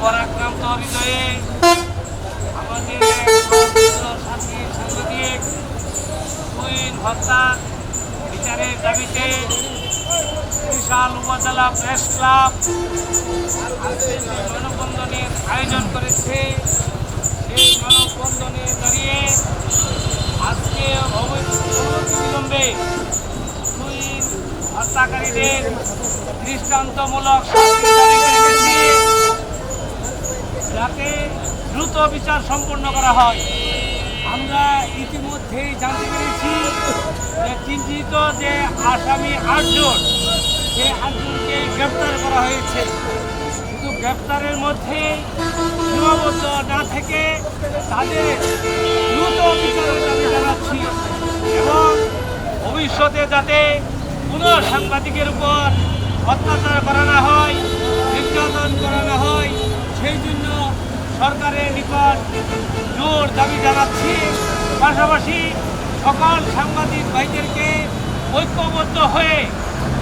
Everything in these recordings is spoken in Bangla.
ভরাক্রান্ত হৃদয়ে আয়োজন করেছে। সেই মানববন্ধনে দাঁড়িয়ে আজকে বিলম্বে কুইন হত্যাকারীদের দৃষ্টান্তমূলক শাস্তি দাবি করে গেছি যাতে দ্রুত বিচার সম্পন্ন করা হয়। আমরা ইতিমধ্যেই জানতে পেরেছি যে যে আসামি আটজন সেই আটজনকে গ্রেপ্তার করা হয়েছে। কিন্তু গ্রেপ্তারের মধ্যে সীমাবদ্ধ না থেকে তাদের দ্রুত বিচারের দাবি জানাচ্ছি এবং ভবিষ্যতে যাতে কোনো সাংবাদিকের উপর অত্যাচার করা না হয়, নির্যাতন করা না হয় সরকারের নিকট জোর দাবি জানাচ্ছি। পাশাপাশি সকল সাংবাদিক ভাইদেরকে ঐক্যবদ্ধ হয়ে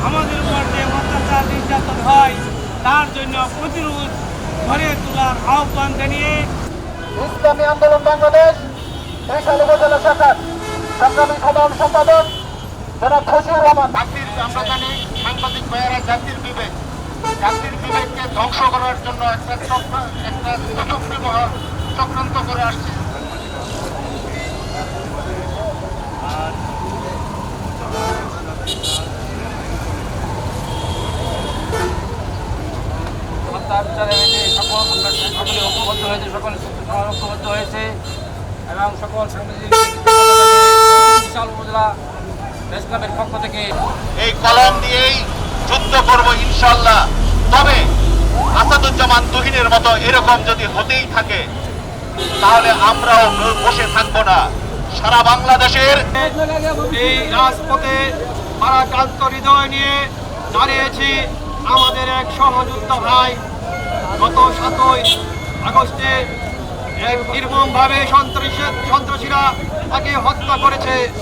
আমাদের উপর যে অত্যাচার নির্যাতন হয় তার জন্য প্রতিরোধ গড়ে তোলার আহ্বান জানিয়ে ইসলামী আন্দোলন বাংলাদেশ বিশাল উপজেলা শাখার সংগ্রামী সাধারণ সম্পাদক জনাব খসিউর রহমান। জাতির আমরা জানি সাংবাদিক ভাইয়েরা জাতির বিবেক। জাতির বিবেককে ধ্বংস করার জন্য একটা চক্র একটা চক্রী মহল চক্রান্ত করে আসছে। বিচারে হয়েছে সকল আমরা সকলে ঐক্যবদ্ধ হয়েছে সকল ঐক্যবদ্ধ হয়েছে এবং সকল সাংবাদিক বিশাল উপজেলা প্রেস ক্লাবের পক্ষ থেকে এই কলম দিয়েই যুদ্ধ করব ইনশাল্লাহ। তবে আসাদুজ্জামান তুহিনের মতো এরকম যদি হতেই থাকে, তাহলে আমরাও বসে থাকব না। সারা বাংলাদেশের এই রাজপথে পারাক্রান্ত হৃদয় নিয়ে দাঁড়িয়েছি আমাদের এক সহযোদ্ধা ভাই। গত সাতই আগস্টে এক নির্মমভাবে সন্ত্রাসী সন্ত্রাসীরা তাকে হত্যা করেছে।